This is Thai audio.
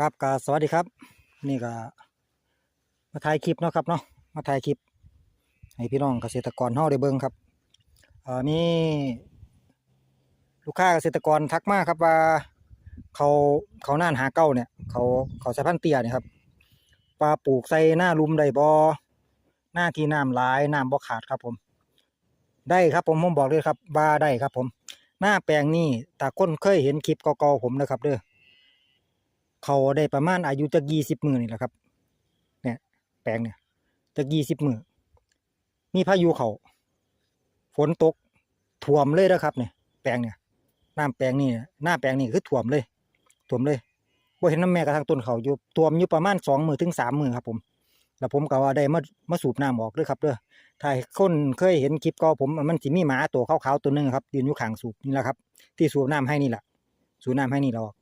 ครับก็สวัสดีครับ นี่ก็มาถ่ายคลิปเนาะครับเนาะมาถ่ายคลิปให้พี่น้องเกษตรกรเฮาได้เบิ่งครับเอ่อมีลูกค้าเกษตรกรทักมาครับว่าเขาเขาน่านหาเก้าเนี่ย เขาเขาสายพันธุ์เตี้ยเนี่ยครับว่าปลูกใส่หน้าลุมได้บ่หน้าที่น้ำหลายน้ำบ่ขาดครับผม ได้ครับผมผมบอกเลยครับว่าได้ครับผม หน้าแปลงนี้ตาคนเคยเห็นคลิปเก่าๆผมนะครับเด้อ เขาได้ประมาณอายุจะยี่สิบมือนี่แหละครับ เนี่ย แปลงเนี่ยจะยี่สิบมือมีพายุเขาฝนตกท่วมเลยนะครับเนี่ยแปลงเนี่ยน้ำแปลงนี่หน้าแปลงนี่คือท่วมเลยท่วมเลยบ่เห็นน้ำแม่กระทั่งต้นเขาอยู่ท่วมอยู่ประมาณสองมือถึงสามมือครับ ผม แล้วผมก็ว่าได้มามาสูบน้ำออกด้วยครับเด้อถ้าคนเคยเห็นคลิปก็ผมมันสิมีหมาตัวขาวๆตัวหนึงครับยืนอยู่ข้างสูบนี่แหละครับ ที่สูบน้ำให้นี่แหละสูบน้ำให้นี่เราออก